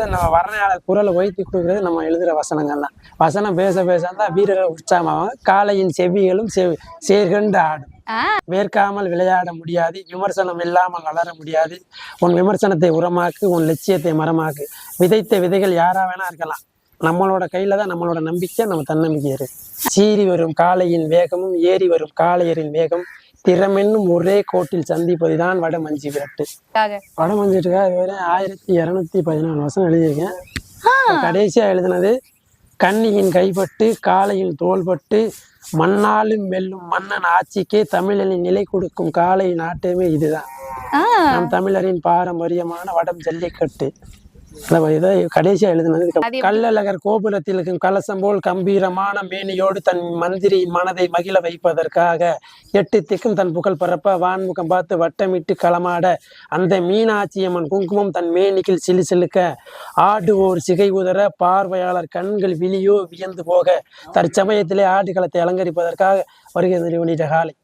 நம்ம வர்ணையாளர் குரலை உயர்த்தி கொடுக்குறது நம்ம எழுதுகிற வசனங்கள் தான். வசனம் பேச பேச தான் வீரர்கள் உற்சாகமாகும் காலையின் செவிகளும் செவ் சேர்கண்டு ஆடும். வேர்க்காமல் விளையாட முடியாது. விமர்சனம் இல்லாமல் வளர முடியாது. உன் விமர்சனத்தை உரமாக்கு உன் லட்சியத்தை மரமாக்கு. விதைத்த விதைகள் யாரா வேணா இருக்கலாம். நம்மளோட கையில தான் நம்மளோட நம்பிக்கை நம்ம தன்னம்பிக்கை இருக்கு. சீறி வரும் காளையின் வேகமும் ஏறி வரும் காளையரின் வேகம் திறமென்னும் ஒரே கோட்டில் சந்திப்பதுதான் வட மஞ்சி விரட்டு. க்காக. படம் வந்துட்டுருக்கா இதுவரை ஆயிரத்தி இரநூத்தி பதினாலு வருஷம் எழுதியிருக்கேன். கடைசியாக எழுதினது கன்னியின் கைப்பட்டு காளையின் தோள்பட்டு மண்ணாலும் வெல்லும் மன்னன் ஆட்சிக்கே தமிழனின் நிலை கொடுக்கும் காளை நாட்டுமே இதுதான். நம் தமிழரின் பாரம்பரியமான வடம் ஜல்லிக்கட்டு. இதை கடைசியா எழுதினது. அது கள்ளழகர் கோபுரத்தில் இருக்கும் கலசம் போல் கம்பீரமான மேனியோடு தன் மந்திரி மனதை மகிழ வைப்பதற்காக எட்டு திக்கும் தன் புகழ் பரப்ப வான்முகம் பார்த்து வட்டமிட்டு களமாட அந்த மீனாட்சியம்மன் குங்குமம் தன் மேனிக்கில் சிலு சிலுக்க ஆடுவோர் சிகை உதற பார்வையாளர் கண்கள் விழியோ வியந்து போக தற்சமயத்திலே ஆடுகளத்தை அலங்கரிப்பதற்காக வருகை வெளியிட்ட காலை.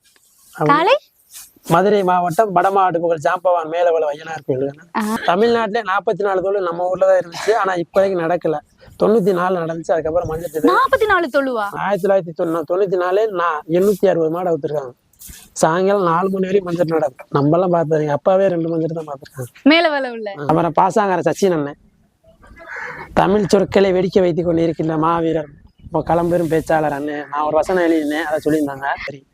காளை மதுரை மாவட்டம் வடமாடு புகழ் ஜாம்பவான் மேலவள ஐயனார் கோயில். தமிழ்நாட்டிலே நாற்பத்தி நாலு தொழில் நம்ம ஊர்ல தான் இருந்துச்சு. ஆனா இப்போதைக்கு நடக்கல. தொண்ணூத்தி நாலு நடந்துச்சு. அதுக்கப்புறம் மஞ்சள் நாற்பத்தி நாலு தொழுவா? ஆயிரத்தி தொள்ளாயிரத்தி தொண்ணூ தொண்ணூத்தி நாலு நான் எண்ணூத்தி அறுபது மாடு அவுத்துருக்காங்க. சாயங்காலம் நாலு மணி வரையும் மஞ்சள் நடக்கும் நம்மளாம் பார்த்தது எங்க அப்பாவே ரெண்டு மஞ்சள் தான் பார்த்துருக்காங்க. மேல வல உள்ள. அப்புறம் பாசாங்கர சச்சின் அண்ணன். தமிழ் சொற்களை வெடிக்க வைத்துக் கொண்டு இருக்கின்ற மாவீரர் களம்பெரும் பேச்சாளர் அண்ணன். நான் ஒரு வசனம் எழுதினேன் அதை சொல்லியிருந்தாங்க. சரி.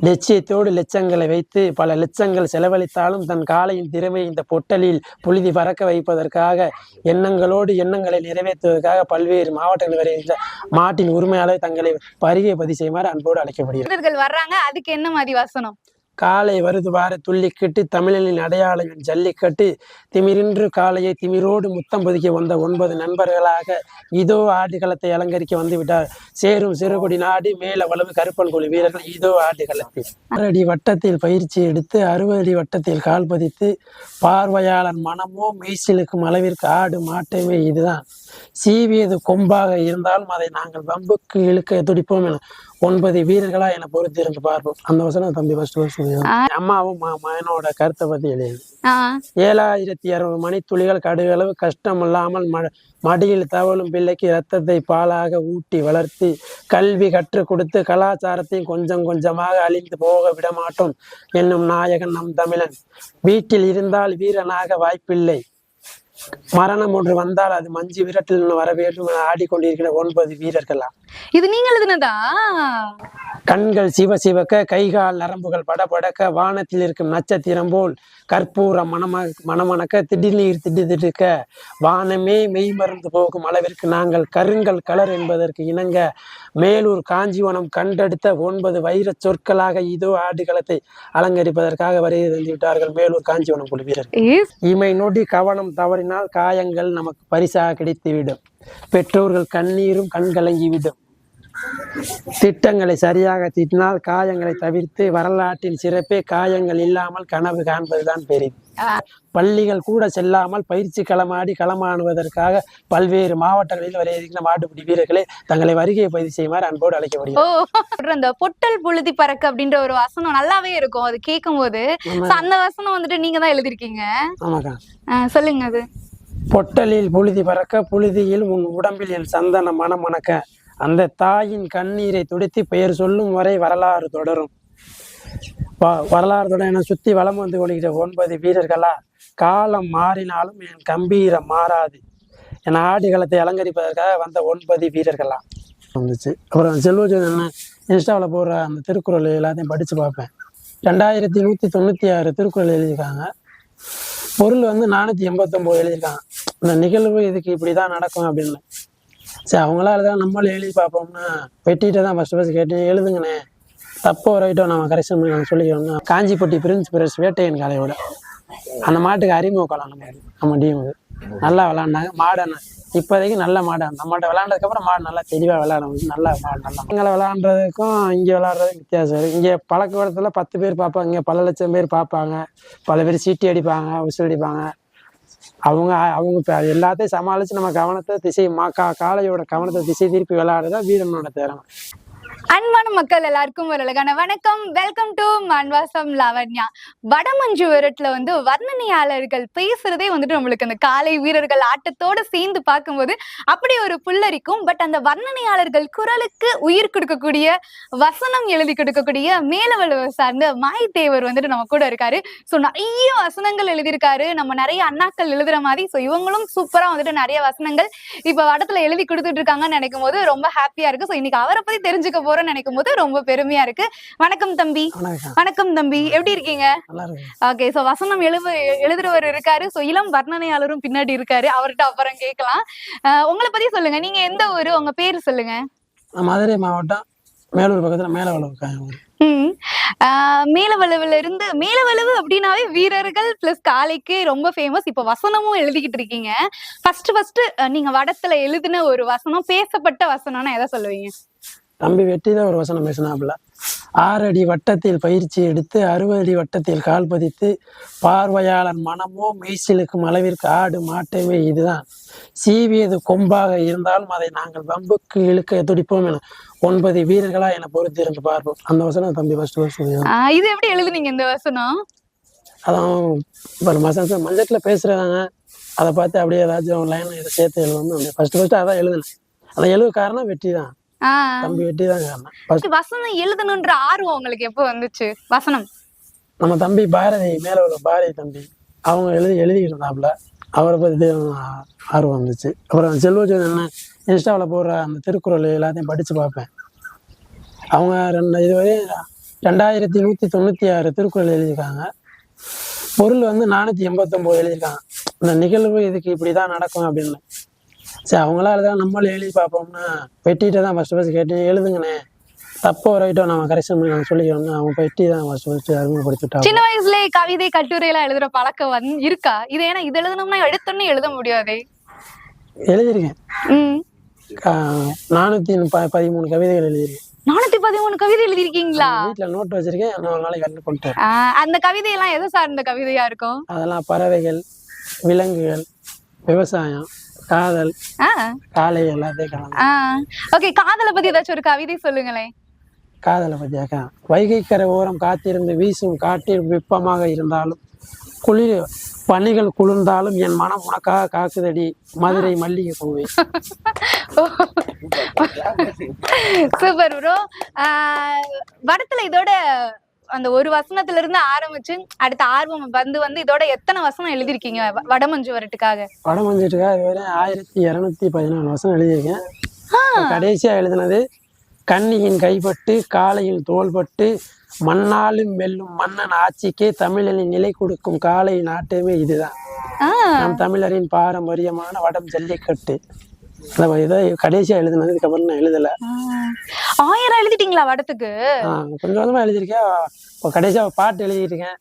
லட்சியத்தோடு லட்சங்களை வைத்து பல லட்சங்கள் செலவழித்தாலும் தன் காலையின் திறமை இந்த பொட்டலில் புழுதி பறக்க வைப்பதற்காக எண்ணங்களோடு எண்ணங்களை நிறைவேற்றுவதற்காக பல்வேறு மாவட்டங்கள் வருகின்ற மாட்டின் உரிமையாளர் தங்களை பருகை பதிவு செய்யுமாறு அன்போடு அழைக்கப்படுகிறது வர்றாங்க அதுக்கு என்ன மாதிரி வசனம்? காலை வருது வார துள்ளிக்கிட்டு தமிழனின் அடையாளம் ஜல்லிக்கட்டு. திமிரின்று காலையை திமிரோடு முத்தம் பொதிக்க வந்த ஒன்பது நண்பர்களாக இதோ ஆடுகளத்தை அலங்கரிக்க வந்து விட்டார். சேரும் சிறுகுடி நாடு மேல வளவு கருப்பன் குழு வீரர்கள் இதோ ஆடுகளத்தில் ஆறு அடி வட்டத்தில் பயிற்சி எடுத்து அறுபது அடி வட்டத்தில் கால் பதித்து பார்வையாளர் மனமோ மெய்சிலுக்கும் அளவிற்கு ஆடு மாட்டமே இதுதான். சீவியது கொம்பாக இருந்தாலும் அதை நாங்கள் வம்புக்கு இழுக்க துடிப்போம் என ஒன்பது வீரர்களா என பொறுத்திருந்து பார்ப்போம். அந்த வசனம் தம்பி ஃபர்ஸ்ட் ஃபர்ஸ்ட் அம்மாவும் மகனோட கருத்தை பத்தி எழுதி ஏழாயிரத்தி அறுபது மணித்துளிகள் கடுகளவு கஷ்டம் இல்லாமல் ம மடியில் தவழும் பிள்ளைக்கு இரத்தத்தை பாலாக ஊட்டி வளர்த்து கல்வி கற்றுக் கொடுத்து கலாச்சாரத்தையும் கொஞ்சம் கொஞ்சமாக அழிந்து போக விடமாட்டோம். என்னும் நாயகன் நம் தமிழன். வீட்டில் இருந்தால் வீரனாக வாய்ப்பில்லை. மரணம் ஒன்று வந்தால் அது மஞ்சு விரட்டில் வர வேண்டும் என ஆடிக்கொண்டிருக்கிற ஒன்பது வீரர்களா? இது நீங்க எழுதுனதா? கண்கள் சிவ சிவக்க கைகால் நரம்புகள் படபடக்க வானத்தில் இருக்கும் நட்சத்திரம் போல் கற்பூரம் மணம மணமணக்க திடீர் திடு திடுக்க வானமே மெய் மறந்து போகும் அளவிற்கு நாங்கள் கருங்கல் கலர் என்பதற்கு இணங்க மேலூர் காஞ்சிவனம் கண்டெடுத்த ஒன்பது வைரச் சொற்களாக இதோ ஆடுகளத்தை அலங்கரிப்பதற்காக வருகை தந்து விட்டார்கள் மேலூர் காஞ்சிவனம் குழு வீரர் இமை நொடி கவனம் தவறினால் காயங்கள் நமக்கு பரிசாக கிடைத்துவிடும். பெற்றோர்கள் கண்ணீரும் கண்கலங்கிவிடும். திட்டங்களை சரியாக திட்டினால் காயங்களை தவிர்த்து வரலாற்றின் சிறப்பே காயங்கள் இல்லாமல் கனவு காண்பதுதான் பெரிது. பள்ளிகள் கூட செல்லாமல் பயிற்சி களமாடி களமாடுவதற்காக பல்வேறு மாவட்டங்களில் வரை இருக்கிற மாட்டுப்பிடி வீரர்களை தங்களை வருகையை பதிவு செய்யுமாறு அன்போடு ஓ அழைக்கப்படுகிறது அந்த பொட்டல் புழுதி பறக்க அப்படின்ற ஒரு வசனம் நல்லாவே இருக்கும். அது கேட்கும் போது அந்த வசனம் வந்துட்டு நீங்க தான் எழுதிருக்கீங்க ஆமாக்கா சொல்லுங்க அது. பொட்டலில் புழுதி பறக்க புழுதியில் உன் உடம்பில் என் சந்தன மனம் மணக்க. அந்த தாயின் கண்ணீரை துடித்து பெயர் சொல்லும் வரை வரலாறு தொடரும். வ- வரலாறு தொடர் என சுத்தி வளம் வந்து கொள்கிற ஒன்பது வீரர்களா காலம் மாறினாலும் என் கம்பீரம் மாறாது என் ஆடுகளத்தை அலங்கரிப்பதற்காக வந்த ஒன்பது வீரர்களா. வந்துச்சு. அப்புறம் செல்வஜோதி என்ன இன்ஸ்டாவில் போடுற அந்த திருக்குறள் எல்லாத்தையும் படித்து பார்ப்பேன். ரெண்டாயிரத்தி நூற்றி தொண்ணூற்றி ஆறு திருக்குறள் எழுதியிருக்காங்க. பொருள் வந்து நானூற்றி எண்பத்தொம்போது எழுதியிருக்காங்க. இந்த நிகழ்வு இதுக்கு இப்படி தான் நடக்கும் அப்படின்னு. சரி அவங்களா தான் நம்மளும் எழுதி பார்ப்போம்னா வெட்டிட்டு தான் ஃபஸ்ட்டு ஃபஸ்ட் கேட்டேன் எழுதுங்கண்ணே. தப்போ ரைட்டோ நம்ம கரெக்ஷன் பண்ணி நாங்கள் சொல்லிக்கிறோம்னா காஞ்சிப்பட்டி பிரின்ஸ் பிரஸ் வேட்டையன் கலையோட அந்த மாட்டுக்கு அறிமுகம் நம்ம நம்ம டீமுக்கு நல்லா விளாண்டாங்க மாடன இப்போதைக்கு நல்ல மாடு. நம்மகிட்ட விளாண்டதுக்கப்புறம் மாடு நல்லா தெளிவாக விளையாட நல்லா மாடு நல்லா இங்கே விளாண்டுறதுக்கும் இங்கே விளாட்றதுக்கும் வித்தியாசம் இருக்குது இங்கே பழக்கவடத்தில் பத்து பேர் பார்ப்பாங்க. இங்கே பல லட்சம் பேர் பார்ப்பாங்க. பல பேர் சீட்டி அடிப்பாங்க உசு அடிப்பாங்க. அவங்க அவங்க எல்லாத்தையும் சமாளித்து நம்ம கவனத்தை திசை மா கா காளையோட கவனத்தை திசை திருப்பி விளையாடுறதா வீரனோட திறமை. அன்பான மக்கள் எல்லாருக்கும் ஒரு அழகான வணக்கம். வெல்கம் டு மன்வாசம் லாவண்யா வடமஞ்சு விரட்டுல வந்து வர்ணனையாளர்கள் பேசுறதே வந்துட்டு நம்மளுக்கு அந்த காலை வீரர்கள் ஆட்டத்தோட சேர்ந்து பார்க்கும்போது அப்படி ஒரு புல்லரிக்கும் பட் அந்த வர்ணனையாளர்கள் குரலுக்கு உயிர் கொடுக்கக்கூடிய வசனம் எழுதி கொடுக்கக்கூடிய மேலவலுவை சார்ந்த மாய் தேவர் வந்துட்டு நம்ம கூட இருக்காரு. ஸோ நிறைய வசனங்கள் எழுதியிருக்காரு. நம்ம நிறைய அண்ணாக்கள் எழுதுற மாதிரி ஸோ இவங்களும் சூப்பரா வந்துட்டு நிறைய வசனங்கள் இப்ப வடத்துல எழுதி கொடுத்துட்டு இருக்காங்கன்னு நினைக்கும் போது ரொம்ப ஹாப்பியா இருக்கு. ஸோ இன்னைக்கு அவரை பத்தி தெரிஞ்சுக்க போறோம்னு நினைக்கும் போது ரொம்ப பெருமையா இருக்கு. வணக்கம் தம்பி. வணக்கம். தம்பி. எப்படி இருக்கீங்க? ஓகே சோ வசனம் எழுது எழுதுறவர் இருக்காரு. சோ இளம் வர்ணனையாளரும் பின்னாடி இருக்காரு. அவர்கிட்ட அப்புறம் கேட்கலாம். உங்களை பத்தி சொல்லுங்க. நீங்க எந்த ஊரு? உங்க பேர் சொல்லுங்க. மதுரை மாவட்டம் மேலூர் பக்கத்துல மேலவளவு மேலவளவுல இருந்து மேலவளவு அப்படின்னாவே வீரர்கள் பிளஸ் காளைக்கு ரொம்ப ஃபேமஸ் இப்போ வசனமும் எழுதிக்கிட்டு இருக்கீங்க. ஃபர்ஸ்ட் ஃபர்ஸ்ட் நீங்க வடத்துல எழுதின ஒரு வசனம் பேசப்பட்ட வசனம்னா எதை சொல்லுவீங்க? தம்பி வெட்டி தான் ஒரு வசனம் பேசினாப்புல. ஆறு அடி வட்டத்தில் பயிற்சி எடுத்து அறுபது அடி வட்டத்தில் கால் பதித்து பார்வையாளர் மனமோ மெய்சிலுக்கும் அளவிற்கு ஆடு மாட்டமே இதுதான். சீவியது கொம்பாக இருந்தாலும் அதை நாங்கள் வம்புக்கு இழுக்க துடிப்போம் என ஒன்பது வீரர்களா என பொறுத்திருந்து பார்ப்போம். அந்த வசனம் தம்பி ஃபர்ஸ்ட் ஆஹ் இது எப்படி எழுதுனீங்க இந்த வசனம்? அதான் மசன் மஞ்சத்தில் பேசுகிறாங்க அதை பார்த்து அப்படியே ஏதாச்சும் லைன் இதை சேர்த்து எழுதணும் ஃபர்ஸ்ட் ஃபர்ஸ்ட் அதான் எழுதினேன். அதை எழுத காரணம் வெற்றி தான் தம்பி வெற்றி தான் காரணம் வசனம் எழுதணுன்ற ஆர்வம் உங்களுக்கு எப்போ வந்துச்சு? வசனம். நம்ம தம்பி பாரதி மேலே உள்ள பாரதி தம்பி அவங்க எழுதி எழுதிக்கிட்டு இருந்தாப்புல அவரை பற்றி ஆர்வம் வந்துச்சு. அப்புறம் செல்வஜன் என்ன இன்ஸ்டாவில் போடுற அந்த திருக்குறள் எல்லாத்தையும் படித்து பார்ப்பேன். அவங்க ரெண்டு இதுவரை ரெண்டாயிரத்தி நூற்றி தொண்ணூற்றி ஆறு திருக்குறள் எழுதியிருக்காங்க. பொருள் வந்து நானூற்றி எண்பத்தொம்போது எழுதியிருக்காங்க. இந்த நிகழ்வு இதுக்கு இப்படி தான் நடக்கும் அப்படின்னு. சரி அவங்களா எழுதலாம் நம்மளும் எழுதி பார்ப்போம்னா வெட்டிகிட்ட தான் ஃபஸ்ட்டு ஃபஸ்ட் கேட்டு எழுதுங்கண்ணே. தப்போ ரைட்டோ நம்ம கரெக்ஷன் பண்ணி நம்ம சொல்லிக்கிறோம்னா அவங்க வெட்டி தான் ஃபஸ்ட்டு ஃபஸ்ட்டு அறிமுகப்படுத்திட்டாங்க சின்ன வயசுலயே கவிதை கட்டுரை எல்லாம் எழுதுற பழக்கம் வந்து இருக்கா? இது ஏன்னா இது எழுதணும்னா எடுத்தோன்னே எழுத முடியாதே. எழுதியிருக்கேன். நானூற்றி ப பதிமூணு கவிதைகள் எழுதியிருக்கேன். நானூத்தி பதிமூணு கவிதை எழுதியிருக்கீங்களா? வீட்டில் நோட் வச்சிருக்கேன் நாலு நாளைக்கு கண்டு கொண்டுட்டேன் ஆஹ் அந்த கவிதையெல்லாம் எதை சார்ந்த கவிதையா இருக்கும்? அதெல்லாம் பறவைகள் விலங்குகள் விவசாயம். காதல். காலை எல்லாத்தையும் ஆஹ் ஓகே காதலை பத்தி ஏதாச்சும் ஒரு கவிதை சொல்லுங்களேன். காதலை பற்றியாக்கா வைகைக்கரை ஓரம் காத்திருந்து வீசும் காட்டில் வெப்பமாக இருந்தாலும் குளிர் பனிகள் குளிர்ந்தாலும் என் மனம் உனக்காக காக்குதடி மதுரை மல்லிகை பூவே. சூப்பர் ப்ரோ வடத்துல இதோட அந்த ஒரு வசனத்துல இருந்து ஆரம்பிச்சு அடுத்த ஆர்வம் வந்து வந்து இதோட எத்தனை வசனம் எழுதிருக்கீங்க வடமஞ்சு வரட்டுக்காக படம் வந்துட்டுக்கா இதுவரை ஆயிரத்தி இரநூத்தி பதினாலு வருஷம் எழுதியிருக்கேன். கடைசியா எழுதினது கன்னியின் கைப்பட்டு காளையின் தோள்பட்டு மண்ணாலும் வெல்லும் மன்னன் ஆட்சிக்கே தமிழனின் நிலை கொடுக்கும் காளை நாட்டுமே இதுதான். நம் தமிழரின் பாரம்பரியமான வடம் ஜல்லிக்கட்டு. அந்த இதை கடைசியா எழுதினது இதுக்கப்புறம் நான் எழுதல. ஆயிரம் எழுதிட்டீங்களா வடத்துக்கு? கொஞ்சம் கொஞ்சமா எழுதியிருக்கேன். இப்போ கடைசியா ஒரு பாட்டு எழுதியிருக்கேன்.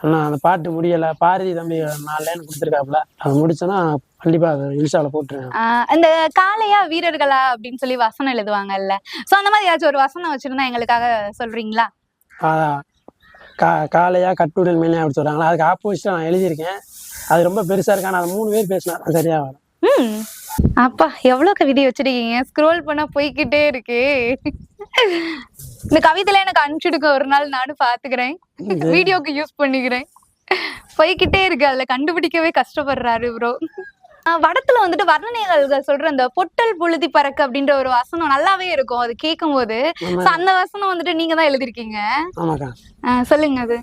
அண்ணா அந்த பாட்டு முடியல. பாரதி தம்பி நாலு லைன் கொடுத்துருக்காப்புல. அதை முடிச்சோன்னா கண்டிப்பா அதை இன்ஸ்டாவில் போட்டுருவேன் ஆஹ் அந்த காளையா வீரர்களா அப்படின்னு சொல்லி வசனம் எழுதுவாங்கல்ல. சோ அந்த மாதிரி ஏதாச்சும் ஒரு வசனம் வச்சிருந்தா எங்களுக்காக சொல்றீங்களா? அதான் கா காளையா கட்டுடல் மேலே அப்படி சொல்றாங்களா? அதுக்கு ஆப்போசிட்டாக நான் எழுதியிருக்கேன். அது ரொம்ப பெருசா இருக்கு ஆனா அது மூணு பேர் பேசினா தான் சரியா வரும். ம். அப்பா எவ்வளவு கவிதை வச்சிருக்கீங்க? ஸ்க்ரோல் பண்ணா போய்க்கிட்டே இருக்கு. இந்த கவிதையில எனக்கு அனுப்பிச்சுடுங்க ஒரு நாள் நானும் பாத்துக்கிறேன். வீடியோக்கு யூஸ் பண்ணிக்கிறேன். போய்க்கிட்டே இருக்கு. அதுல கண்டுபிடிக்கவே கஷ்டப்படுறாரு ப்ரோ வடத்துல வந்துட்டு வர்ணனைகள் சொல்ற அந்த பொட்டல் புழுதி பறக்க அப்படின்ற ஒரு வசனம் நல்லாவே இருக்கும். அது கேட்கும் போது அந்த வசனம் வந்துட்டு நீங்க தான் எழுதிருக்கீங்க? சொல்லுங்க அது.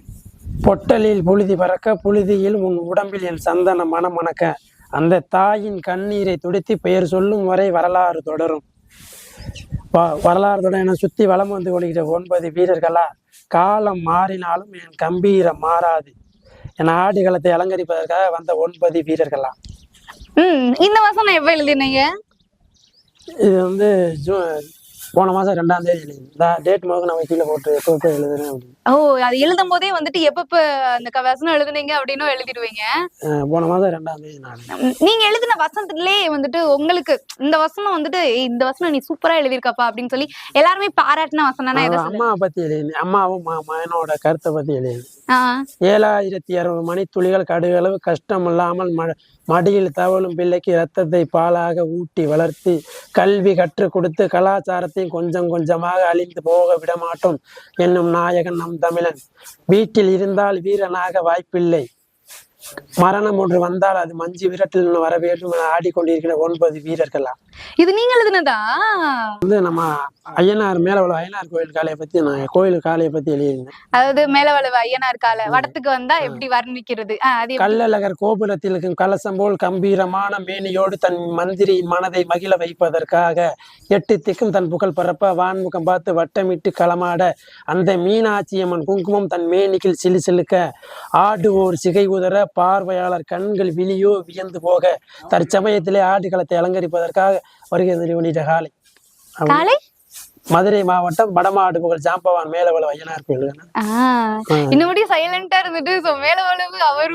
பொட்டலில் புழுதி பறக்க புழுதியில் உன் உடம்பில் என் சந்தன மனம் மணக்க. அந்த தாயின் கண்ணீரை துடித்து பெயர் சொல்லும் வரை வரலாறு தொடரும். வரலாறு தொடர் என சுத்தி வலம் வந்து கொள்கிற ஒன்பது வீரர்களா காலம் மாறினாலும் என் கம்பீரம் மாறாது. என் ஆடுகளத்தை அலங்கரிப்பதற்காக வந்த ஒன்பது வீரர்களா. இந்த வசனம் எப்ப எழுதினீங்க? இது வந்து ஜூ போன மாதம் ரெண்டாம் தேதி எழுதி. டேட் முதல்ல நம்ம கீழே போட்டு எப்போ எப்போ எழுதுறேன் அப்படின்னு ஓ அது எழுதும் போதே வந்துட்டு எப்பப்ப அந்த க- வசனம் எழுதுனீங்க அப்படின்னு எழுதிடுவீங்க. அஹ் போன மாதம் ரெண்டாம் தேதி நான் நீங்க எழுதின வசனத்திலே வந்துட்டு உங்களுக்கு இந்த வசனம் வந்துட்டு "ஏய், இந்த வசனம் நீ சூப்பரா எழுதியிருக்கப்பா அப்படின்னு சொல்லி எல்லாருமே பாராட்டின வசனம்னா எதை சொல்லுங்க? அம்மாவை பற்றி எழுதினேன் அம்மாவும் மா- மகனோட கருத்தை எழுதினேன் ஆ ஏழாயிரத்தி அறுபது மணித்துளிகள் கடுகளவு கஷ்டமில்லாமல் ம மடியில் தவழும் பிள்ளைக்கு இரத்தத்தை பாலாக ஊட்டி வளர்த்தி கல்வி கற்றுக் கொடுத்து கலாச்சாரத்தையும் கொஞ்சம் கொஞ்சமாக அழிந்து போக விடமாட்டோம். என்னும் நாயகன் நம் தமிழன். வீட்டில் இருந்தால் வீரனாக வாய்ப்பில்லை. மரணம் ஒன்று வந்தால் அது மஞ்சு விரட்டில் வர வேண்டும் என ஆடிக்கொண்டிருக்கிற ஒன்பது வீரர்களா? இது நீங்க எழுதுனதா? வந்து நம்ம ஐயனார் மேலவள ஐயனார் கோயில் காளையை பத்தி நான் கோயில் காளையை பத்தி எழுதியிருந்தேன். அதாவது மேலவளவு ஐயனார் கால வடத்துக்கு வந்தா எப்படி வர்ணிக்கிறது? கள்ளழகர் கோபுரத்தில் இருக்கும் கலசம் போல் கம்பீரமான மேனியோடு தன் மந்திரி மனதை மகிழ வைப்பதற்காக எட்டு திக்கும் தன் புகழ் பரப்ப வான்முகம் பார்த்து வட்டமிட்டு களமாட அந்த மீனாட்சி அம்மன் குங்குமம் தன் மேனிக்கில் சிலு சிலுக்க ஆடுவோர் சிகை உதற பார்வையாளர் கண்கள் விழியோ வியந்து போக தற்சமயத்திலே ஆடுகளத்தை அலங்கரிப்பதற்காக வருகை வெளியிட்ட காலை மதுரை மாவட்டம் வடமாடு புகழ் ஜாம்பவான் மேலவள ஐயனார் கோயில். இன்னும் சைலண்டா இருந்துட்டு சோ மேலவளவு அவர்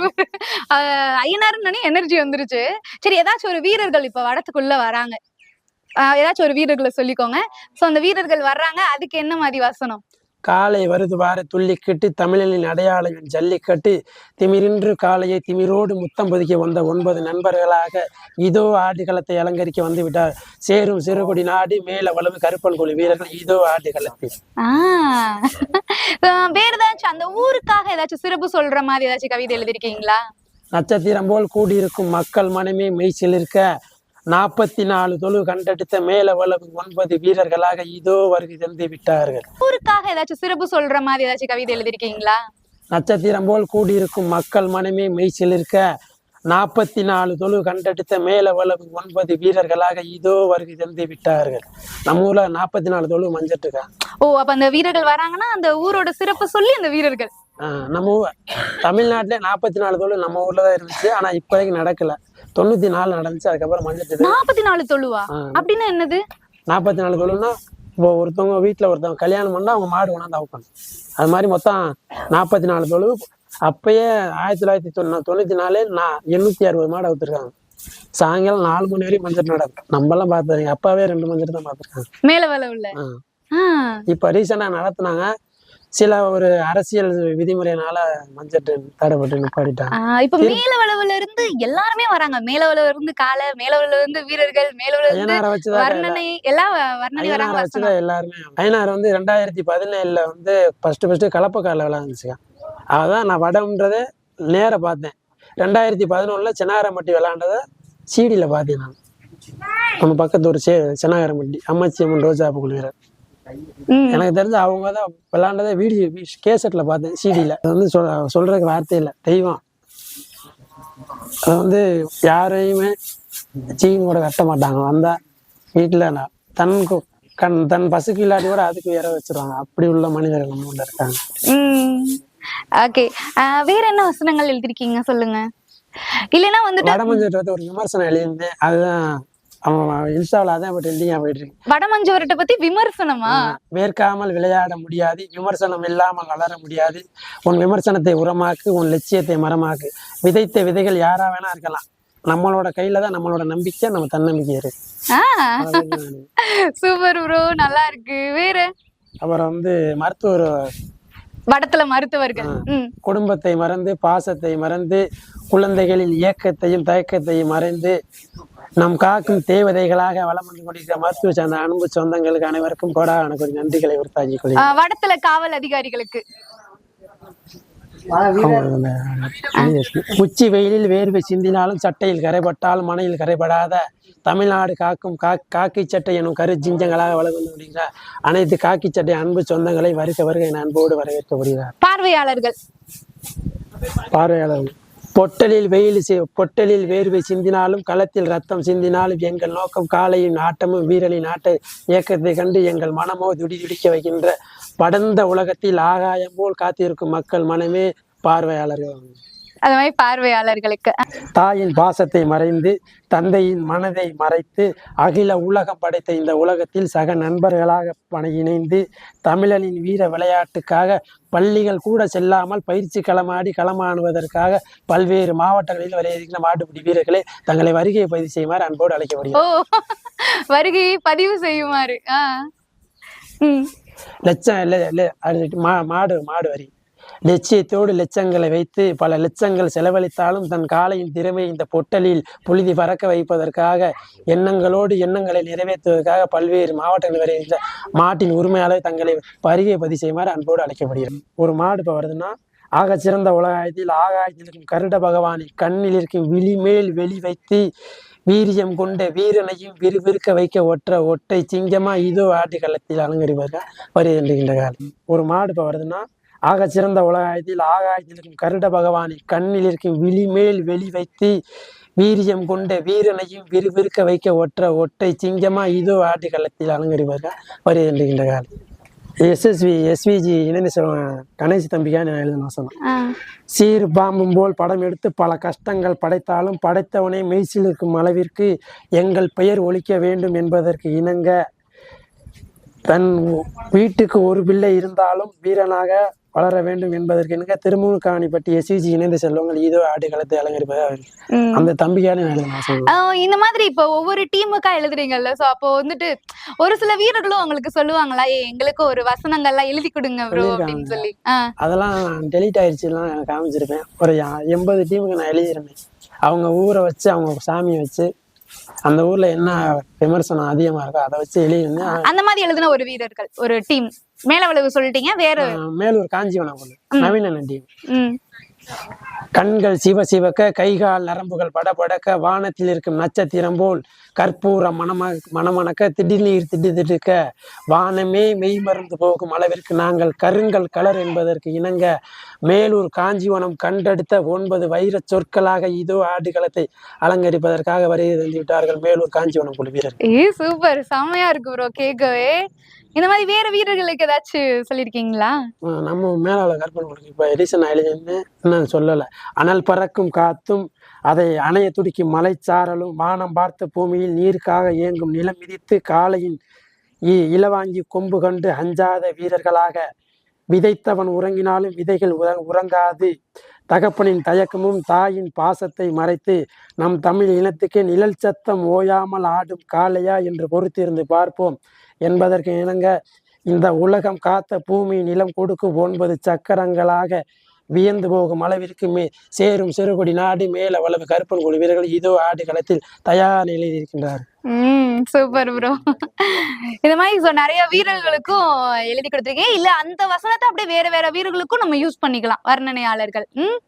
ஐயனாருன்னு எனர்ஜி வந்துருச்சு. சரி ஏதாச்சும் ஒரு வீரர்கள் இப்ப வடத்துக்குள்ள வராங்க. ஏதாச்சும் ஒரு வீரர்களை சொல்லிக்கோங்க. சோ அந்த வீரர்கள் வர்றாங்க அதுக்கு என்ன மாதிரி வசனம்? காலை வருது வார துள்ளிக்கட்டு தமிழனின் அடையாளம் ஜல்லிக்கட்டு. திமிரின்று காளையை திமிரோடு முத்தம் பொதிக்க வந்த ஒன்பது நண்பர்களாக இதோ ஆடுகளத்தை அலங்கரிக்க வந்து விட்டார். சேரும் சிறுகுடி நாடு மேல வளவு கருப்பன் குழு வீரர்கள் இதோ ஆடுகளத்தில் வேற ஏதாச்சும் அந்த ஊருக்காக ஏதாச்சும் சிறப்பு சொல்ற மாதிரி ஏதாச்சும் கவிதை எழுதிருக்கீங்களா நட்சத்திரம் போல் கூடியிருக்கும் மக்கள் மனமே மெய் சிலிர்க்க. நாற்பத்தி நாலு தொழு கண்டெடுத்த மேல வளவு ஒன்பது வீரர்களாக இதோ வருகை தந்து விட்டார்கள். ஊருக்காக ஏதாச்சும் சிறப்பு சொல்ற மாதிரி ஏதாச்சும் கவிதை எழுதிருக்கீங்களா நட்சத்திரம் போல் கூடியிருக்கும் மக்கள் மனமே மெய் சிலிர்க்க நாற்பத்தி நாலு தொழு கண்டெடுத்த மேல வளவு ஒன்பது வீரர்களாக இதோ வருகை தந்து விட்டார்கள். நம்ம ஊர்ல நாற்பத்தி நாலு தொழு மஞ்சிட்டு ஓ அப்ப அந்த வீரர்கள் வராங்கன்னா அந்த ஊரோட சிறப்பு சொல்லி அந்த வீரர்கள். நம்ம ஊர் தமிழ்நாட்டிலே நாற்பத்தி நாலு தொழு நம்ம ஊர்ல தான் இருந்துச்சு ஆனா இப்போதைக்கு நடக்கல. தொண்ணூத்தி நாலு நடந்துச்சு அதுக்கப்புறம் மஞ்சிட்டு நாற்பத்தி நாலு தொழுவா அப்படின்னா என்னது? நாற்பத்தி நாலு தொழுன்னா இப்போ ஒருத்தவங்க வீட்டில் ஒருத்தவங்க கல்யாணம் பண்ணா அவங்க மாடு கொண்டாந்து அவுக்கணும் அது மாதிரி மொத்தம் நாற்பத்தி நாலு தொழு அப்பயே ஆயிரத்தி தொள்ளாயிரத்தி தொண்ணூ தொண்ணூத்தி நாலு நான் எண்ணூத்தி அறுபது மாடு அவுத்துருக்காங்க. சாயங்காலம் நாலு மணி வரையும் மஞ்சள் நடக்கும். நம்மலாம் பார்த்துருங்க அப்பாவே ரெண்டு மஞ்சள் தான் பார்த்துருக்காங்க. மேலவளவுல ஆ. ஆஹ் இப்போ ரீசெண்டாக நடத்துனாங்க. சில ஒரு அரசியல் விதிமுறையினால மஞ்சள் தடைப்பட்டு நிப்பாடிட்டாங்க இப்ப மேலவளவுல இருந்து எல்லாருமே வராங்க. மேலவளவுல இருந்து காலை மேலவளவுல இருந்து வீரர்கள் வச்சுதான் வர்ணனை எல்லாம் வர்ணனை வராங்க வச்சுதான் எல்லாருமே ஐயனார் வந்து ரெண்டாயிரத்தி பதினேழுல வந்து ஃபர்ஸ்ட் ஃபர்ஸ்ட் கலப்பக்காரில் விளையாண்டுச்சுங்க. அதான் நான் வடம்ன்றதை நேர பார்த்தேன். ரெண்டாயிரத்தி பதினொன்னுல சென்னாரம்பட்டி விளையாண்டதை சீடியில் பார்த்தேன் நான். நம்ம பக்கத்து ஒரு சே சென்னாரம்பட்டி அம்மாச்சி அம்மன் ரோஜா உம் எனக்கு தெரிஞ்சு அவங்க தான் விளையாண்டதை வீடியோ கேசட்ல பார்த்தேன் சிடியில் அது வந்து சொல் சொல்றதுக்கு வார்த்தை இல்லை தெய்வம். அது வந்து யாரையுமே சீன் கூட கட்ட மாட்டாங்க. வந்தா வீட்டில் நான் தன் கண் தன் பசுக்கு இல்லாட்டி கூட அதுக்கு வேற வச்சிருவாங்க. அப்படி உள்ள மனிதர்கள் நம்ம ஊர்ல இருக்காங்க. ஓகே. வேற என்ன வசனங்கள் எழுதிருக்கீங்க சொல்லுங்க. இல்லைன்னா வந்துட்டு வடமஞ்சட்டு ஒரு விமர்சனம் எழுதியிருந்தேன். அதுதான் அவன் இன்ஸ்டாவில் அதான் இப்போ ட்ரெண்டிங்காக போயிட்டு இருக்கு வடமஞ்சோரட்டை பத்தி விமர்சனமா? வேர்க்காமல் விளையாட முடியாது விமர்சனம் இல்லாமல் வளர முடியாது. உன் விமர்சனத்தை உரமாக்கு உன் லட்சியத்தை மரமாக்கு. விதைத்த விதைகள் யாரா வேணா இருக்கலாம். நம்மளோட கையில தான் நம்மளோட நம்பிக்கை நம்ம தன்னம்பிக்கை இருக்கு. சூப்பர் ப்ரோ நல்லா இருக்கு. வேற? அப்புறம் வந்து மருத்துவர் வடத்துல மருத்துவர்கள். குடும்பத்தை மறந்து பாசத்தை மறந்து குழந்தைகளின் இயக்கத்தையும் தயக்கத்தையும் மறைந்து நம் காக்கும் தேவதைகளாக வளம் வந்து கொண்டிருக்கிற மருத்துவ சார்ந்த அன்பு சொந்தங்களுக்கு அனைவருக்கும் கோடான ஒரு நன்றிகளை உறுத்தாக்கிக் கொள்கிறேன். வடத்துல காவல் அதிகாரிகளுக்கு. உச்சி வெயிலில் வேர்வை சிந்தினாலும் சட்டையில் கரைபட்டால் மனையில் கரைபடாத தமிழ்நாடு காக்கும் கா காக்கி சட்டை எனும் கரு ஜிஞ்சங்களாக வளர்ந்து முடிகிறார் அனைத்து காக்கி சட்டை அன்பு சொந்தங்களை வருக வருக என் அன்போடு வரவேற்கப்படுகிறார். பார்வையாளர்கள். பார்வையாளர்கள். பொட்டலில் வெயில் பொட்டலில் வேர்வை சிந்தினாலும் களத்தில் ரத்தம் சிந்தினாலும் எங்கள் நோக்கம் காளையின் ஆட்டமும் வீரனின் ஆட்ட இயக்கத்தை கண்டு எங்கள் மனமோ துடிதுடிக்க வைக்கின்ற படர்ந்த உலகத்தில் ஆகாயம் போல் காத்திருக்கும் மக்கள் மனமே பார்வையாளர்கள். அது மாதிரி பார்வையாளர்களுக்கு. தாயின் பாசத்தை மறைந்து தந்தையின் மனதை மறைத்து அகில உலகம் படைத்த இந்த உலகத்தில் சக நண்பர்களாக பணி இணைந்து தமிழனின் வீர விளையாட்டுக்காக பள்ளிகள் கூட செல்லாமல் பயிற்சி களமாடி களமாடுவதற்காக பல்வேறு மாவட்டங்களில் வரையிருக்கிற மாட்டுப்பிடி வீரர்களை தங்களை வருகையை பதிவு செய்யுமாறு அன்போடு அழைக்கப்படுகிறது வருகையை பதிவு செய்யுமாறு. லட்சம் மாடு மாடு வரி. லட்சியத்தோடு லட்சங்களை வைத்து பல லட்சங்கள் செலவழித்தாலும் தன் காலையின் திறமை இந்த பொட்டலில் புழுதி பறக்க வைப்பதற்காக எண்ணங்களோடு எண்ணங்களை நிறைவேற்றுவதற்காக பல்வேறு மாவட்டங்கள் வருகின்ற மாட்டின் உரிமையாளர் தங்களை பருகை பதிவு செய்யுமாறு அன்போடு அழைக்கப்படுகிறது ஒரு மாடு இப்போ வருதுன்னா ஆகச் சிறந்த உலகாயத்தில் ஆகாயத்தில் இருக்கும் கருட பகவானை கண்ணில் இருக்கும் விழிமேல் வெளி வைத்து வீரியம் கொண்ட வீரனையும் விறுவிறுக்க வைக்க ஒற்ற ஒட்டை சிங்கமா இதோ ஆட்டு களத்தில் அலங்கரிப்பதற்காக வருகின்ற காலம். ஒரு மாடு இப்போ வருதுன்னா ஆகச் சிறந்த உலகாயத்தில் ஆகாயத்தில் இருக்கும் கருட பகவானின் கண்ணில் இருக்கும் விழிமேல் வெளி வைத்து வீரியம் கொண்ட வீரனையும் விறுவிறுக்க வைக்க ஒற்ற ஒட்டை சிங்கமா இதோ ஆட்டு களத்தில் அலங்கரிப்பதற்காக வருகின்ற காலம். எஸ்எஸ்வி எஸ்விஜி இணைந்து செல்வன் கணேஷ் தம்பிக்காக நான் எழுதின ஆ. சீர் பாம்பும் போல் படம் எடுத்து பல கஷ்டங்கள் படைத்தாலும் படைத்தவனை மெய்சில் இருக்கும் அளவிற்கு எங்கள் பெயர் ஒலிக்க வேண்டும் என்பதற்கு இணங்க தன் வீட்டுக்கு ஒரு பிள்ளை இருந்தாலும் வீரனாக வளர வேண்டும் என்பதற்கு இணங்க திருமூல் காணிப்பட்டி எஸ்விஜி இணைந்து செல்வங்கள் இதோ ஆடுகளத்தை அலங்கரிப்பதாக ம். அந்த தம்பிக்கான எழுதின சொன்னேன் ஆஹ் இந்த மாதிரி இப்போ ஒவ்வொரு டீமுக்கா எழுதுறீங்கல்ல? சோ அப்போ வந்துட்டு ஒரு சில வீரர்களும் உங்களுக்கு சொல்லுவாங்களா எங்களுக்கு ஒரு வசனங்கள்லாம் எழுதி கொடுங்க ப்ரோ அப்படின்னு சொல்லி. அதெல்லாம் டெலீட் ஆயிடுச்சுலாம் நான் காமிச்சிருப்பேன். ஒரு எண்பது டீமுக்கு நான் எழுதியிருந்தேன். அவங்க ஊரை வச்சு அவங்க சாமியை வச்சு அந்த ஊர்ல என்ன விமர்சனம் அதிகமா இருக்கோ அதை வச்சு எழுதியிருந்தேன். அந்த மாதிரி எழுதின ஒரு வீரர்கள் ஒரு டீம். மேலவளவு சொல்லிட்டீங்க வேற மேலூர் காஞ்சிவனம் கொண்டு நவீன ம். கண்கள் சிவ சிவக்க கைகால் நரம்புகள் படபடக்க வானத்தில் இருக்கும் நட்சத்திரம் போல் கற்பூரம் மணம மணமணக்க திடீர்நீர் திடுதிடுக்க வானமே மெய் மறந்து போகும் அளவிற்கு நாங்கள் கருங்கல் கலர் என்பதற்கு இணங்க மேலூர் காஞ்சிவனம் கண்டெடுத்த ஒன்பது வைரச் சொற்களாக இதோ ஆடுகளத்தை அலங்கரிப்பதற்காக வருகை தந்து விட்டார்கள் மேலூர் காஞ்சிவனம் குழு வீரர்கள். ஏ சூப்பர். செம்மையா இருக்கு ப்ரோ கேட்கவே இந்த மாதிரி வேற வீரர்களுக்கு ஏதாச்சும் சொல்லிருக்கீங்களா? நம்ம மேலாள கற்பனை கொடுக்கு இப்போ எடிசன் எழுதியிருந்தேன் நான் சொல்லலை. அனல் பறக்கும் காத்தும் அதை அணைய துடிக்கும் மலைச்சாரலும் வானம் பார்த்த பூமியில் நீருக்காக இயங்கும் நிலம் மிதித்து காலையின் இளவாங்கி கொம்பு கண்டு அஞ்சாத வீரர்களாக விதைத்தவன் உறங்கினாலும் விதைகள் உற- உறங்காது. தகப்பனின் தயக்கமும் தாயின் பாசத்தை மறைத்து நம் தமிழ் இனத்துக்கு நிழல் சத்தம் ஓயாமல் ஆடும் காளையா என்று பொறுத்திருந்து பார்ப்போம். என்பதற்கு இணங்க இந்த உலகம் காத்த பூமி நிலம் கொடுக்கும் ஒன்பது சக்கரங்களாக வியந்து போகும் அளவிற்கு மே சேரும் சிறுகுடி நாடு மேல வளவு கருப்பன் குழு வீரர்கள் இதோ ஆடு களத்தில் தயார் நிலையில் இருக்கின்றார். சூப்பர் ப்ரோ இந்த மாதிரி நிறைய வீரர்களுக்கும் எழுதி கொடுத்துருக்கீங்க இல்ல அந்த வசனத்தை அப்படியே வேற வேற வீரர்களுக்கும் நம்ம யூஸ் பண்ணிக்கலாம் வர்ணனையாளர்கள். ம்?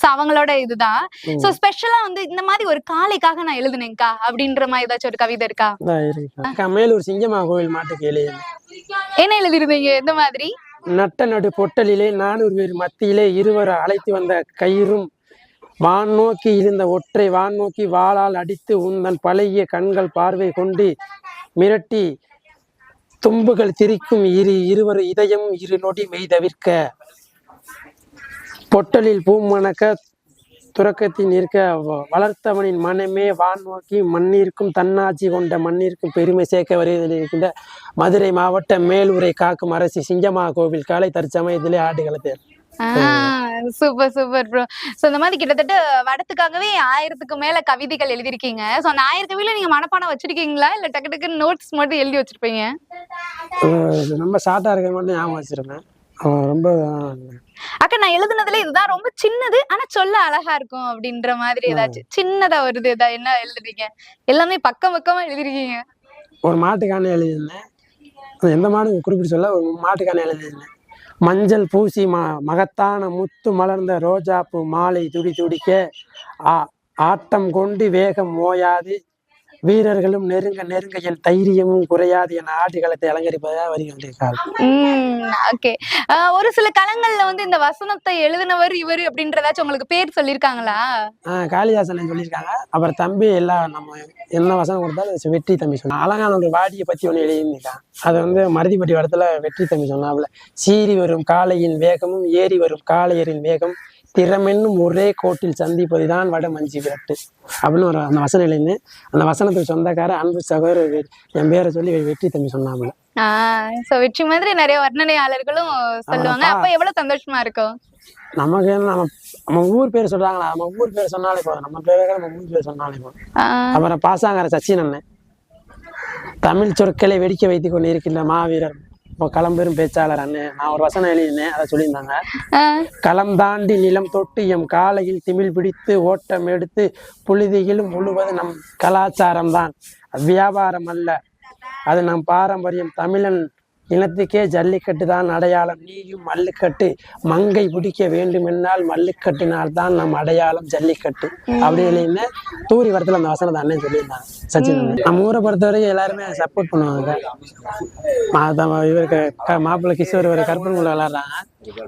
சோ அவங்களோட இதுதான். சோ ஸ்பெஷலா வந்து இந்த மாதிரி ஒரு காளைக்காக நான் எழுதுனேன்க்கா? அப்படின்ற மாதிரி ஏதாச்சும் ஒரு கவிதை இருக்கா? மேலூர் சிங்கமா கோவில் மாட்டுக்கு எழுதியது என்ன எழுதிருந்தீங்க எந்த மாதிரி? நட்ட நடு பொட்டலிலே நானூறு பேர் மத்தியிலே இருவர் அழைத்து வந்த கயிறும் வான் நோக்கி இருந்த ஒற்றை வான் நோக்கி வாளால் அடித்து உந்தன் பழகிய கண்கள் பார்வை கொண்டு மிரட்டி தும்புகள் திரிக்கும் இரு இருவர் இதயம் இரு நொடி மெய் தவிர்க்க பொட்டலில் பூமணக்க துறக்கத்தில் நிற்க வ- வளர்த்தவனின் மனமே வான் நோக்கி மண்ணிற்கும் தன்னாட்சி கொண்ட மண்ணிற்கும் பெருமை சேர்க்க வருவதில் இருக்கின்ற மதுரை மாவட்ட மேலூரை காக்கும் அரசி சிங்கமா கோவில் காலை தற்சமயத்திலே ஆடுகளத்தில் சூப்பர் சூப்பர் ப்ரோ சோ இந்த மாதிரி கிட்டத்தட்ட வடத்துக்காகவே ஆயிரத்துக்கு மேல கவிதைகள் எழுதிருக்கீங்க சோ அந்த ஆயிரம் கவிதையில நீங்க மனப்பாடம் வச்சிருக்கீங்களா? இல்ல டக்கு டக்கு நோட்ஸ் மட்டும் எழுதி வச்சிருப்பீங்க? ரொம்ப ஷார்ட்டா இருக்க மட்டும் ஞாபகம் வச்சிருப்பேன். ரொம்ப அக்கா நான் எழுதுனதுல இதுதான் ரொம்ப சின்னது ஆனா சொல்ல அழகா இருக்கும் அப்படின்ற மாதிரி ஏதாச்சும் சின்னதா வருது ஏதா என்ன எழுதுறீங்க? எல்லாமே பக்கம் பக்கமா எழுதிருக்கீங்க. ஒரு மாட்டுக்கான எழுதியிருந்தேன். எந்த மாடு குறிப்பிட்டு சொல்ல ஒரு மாட்டுக்கான எழுதியிருந்தேன். மஞ்சள் பூசி ம மகத்தான முத்து மலர்ந்த ரோஜாப்பூ மாலை துடி துடிக்க ஆ ஆட்டம் கொண்டு வேகம் ஓயாது வீரர்களும் நெருங்க நெருங்க என் தைரியமும் குறையாது என் ஆட்டுகளத்தை அலங்கரிப்பதாக வருகின்றார் ஓகே ஒரு சில களங்கள்ல வந்து இந்த வசனத்தை எழுதினவர் இவரு அப்படின்றதாச்சும் உங்களுக்கு பேர் சொல்லிருக்காங்களா ஆஹ் காளிதாசன் சொல்லியிருக்காங்க. அப்புறம் தம்பி எல்லாம் நம்ம என்ன வசனம் கொடுத்தாலும் வெற்றி தம்பி சொன்னான் அழகான ஒரு வாடியை பத்தி ஒன்று எழுதியிருந்தான் அது வந்து மருதிப்பட்டி இடத்துல வெற்றி தம்பி சொன்னாப்புல. சீறி வரும் காளையின் வேகமும் ஏறி வரும் காளையரின் வேகம் திறமென்னும் ஒரே கோட்டில் சந்திப்பதுதான் வட மஞ்சி விரட்டு. அப்படின்னு ஒரு அந்த வசனம் எழுதினேன் அந்த வசனத்துக்கு சொந்தக்கார அன்பு சகோதரர் என் பேரை சொல்லி வெற்றி தம்பி சொன்னாப்புல. ஆஹ் சோ வெற்றி மாதிரி நிறைய வர்ணனையாளர்களும் சொல்லுவாங்க. அப்ப எவ்வளவு சந்தோஷமா இருக்கும்? நமக்கு நம்ம நம்ம ஊர் பேர் சொல்றாங்களா? நம்ம ஊர் பேர் சொன்னாலே போதும். நம்ம பேரை நம்ம ஊர் பேர் சொன்னாலே போதும். அப்புறம் பாசாங்கர சச்சின் அண்ணன். தமிழ் சொற்களை வெடிக்க வைத்துக் கொண்டு இருக்கின்ற மாவீரர். இப்போ களம்பெரும் பேச்சாளர் அண்ணன் நான் ஒரு வசனம் எழுதினேன் அதை சொல்லியிருந்தாங்க. களம் தாண்டி நிலம் தொட்டு எம் காலையில் திமிழ் பிடித்து ஓட்டம் எடுத்து புழுதியில் முழுவது நம் கலாச்சாரம் தான் வியாபாரம் அல்ல. அது நம் பாரம்பரியம். தமிழன் இனத்துக்கே ஜல்லிக்கட்டு தான் அடையாளம். நீயும் மல்லுக்கட்டு. மங்கை பிடிக்க வேண்டுமென்றால் மல்லுக்கட்டினால் தான் நம் அடையாளம் ஜல்லிக்கட்டு. அப்படி இல்லைன்னு தூரி வரத்துல அந்த வசனத்தை அண்ணன் சொல்லியிருந்தாங்க. சச்சின். நம்ம ஊரை பொறுத்தவரைக்கும் எல்லாருமே சப்போர்ட் பண்ணுவாங்க. இவருக்கு மாப்பிள்ளை கிஷோர் ஒரு கற்பனை விளையாடுறாங்க